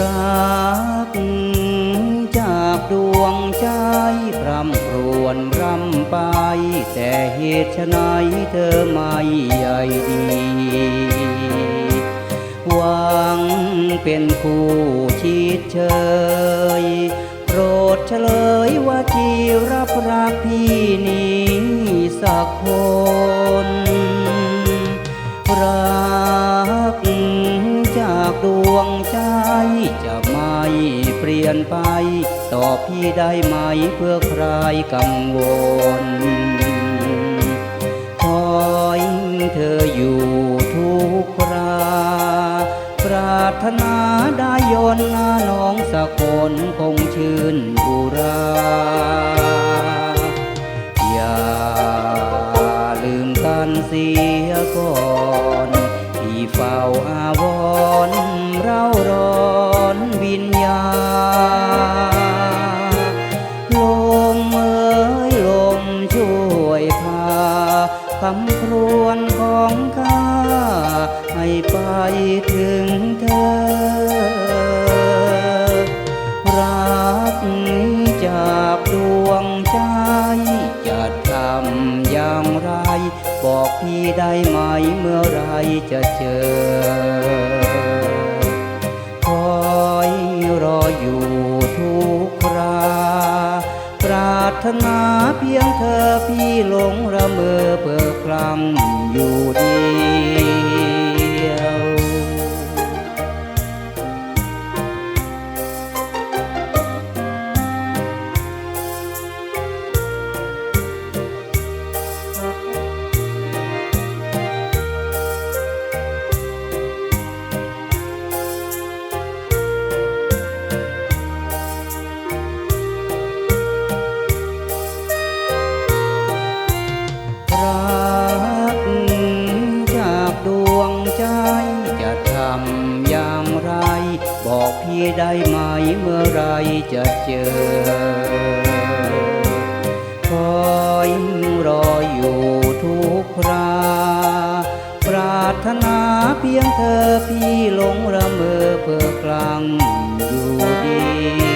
รักจากดวงใจร่ำรวนรำไป แต่เหตุไฉนเธอไม่ใหญ่ดีหวังเป็นคู่ชิดเชยโปรดเฉลยว่าจีรับรักพี่นี้สักคน ลี่ยนไป ต่อพี่ได้ไหมเพื่อใครกังวลคอยเธออยู่ทุกครา ปรารถนาได้ยนหน้าน้องสักคนคงชื่นบุราอย่าลืมกันเสียก่อนที่เฝ้าอาวรำควญของข้าให้ไปถึงเธอ รักนี้จากดวงใจจะทำอย่างไร บอกพี่ได้ไหมเมื่อไรจะเจอ คอยรออยู่ทุกครารถนาเพียงเธอพี่หลงระเมอเปิดคลำอยู่ดี ได้ไหมเมื่อไรจะเจอ คอยรออยู่ทุกครา ปรารถนาเพียงเธอพี่หลงระเมอเพื่อกลางอยู่ดี